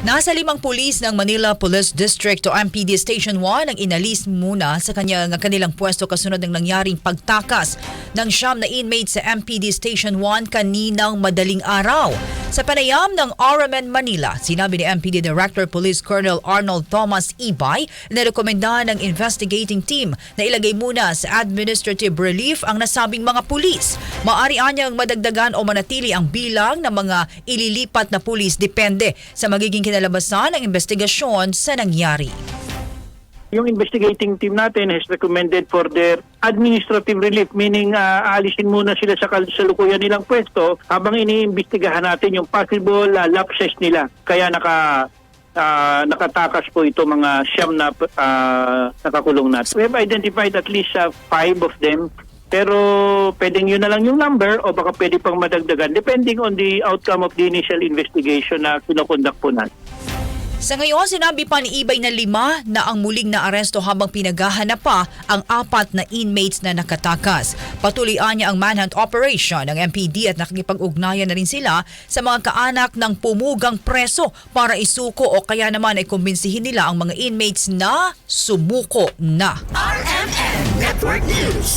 Nasa limang pulis ng Manila Police District o MPD Station 1 ang inalis muna sa kanyang kanilang pwesto kasunod ng nangyaring pagtakas ng siyam na inmates sa MPD Station 1 kaninang madaling araw. Sa panayam ng RMN Manila, sinabi ni MPD Director Police Colonel Arnold Thomas Ibay na rekomenda ng investigating team na ilagay muna sa administrative relief ang nasabing mga pulis. Maari anyang madagdagan o manatili ang bilang ng mga ililipat na pulis depende sa magiging kinalabasan ng investigasyon sa nangyari. Yung investigating team natin has recommended for their administrative relief, meaning uh, aalisin muna sila sa kasalukuyan nilang pwesto habang iniimbestigahan natin yung possible uh, lapses nila. Kaya naka ah, nakatakas po ito mga siyam na ah, nakakulong natin. We have identified at least uh, five of them pero pwedeng yun na lang yung number o baka pwede pang madagdagan depending on the outcome of the initial investigation na kinokondak po natin. Sa ngayon, sinabi pa ni Ibay na lima na ang muling na aresto habang pinaghahanap pa ang apat na inmates na nakatakas. Patuloy niya ang manhunt operation ng MPD at nakikipag-ugnayan na rin sila sa mga kaanak ng pumugang preso para isuko o kaya naman ay kumbinsihin nila ang mga inmates na sumuko na. RMN Network News.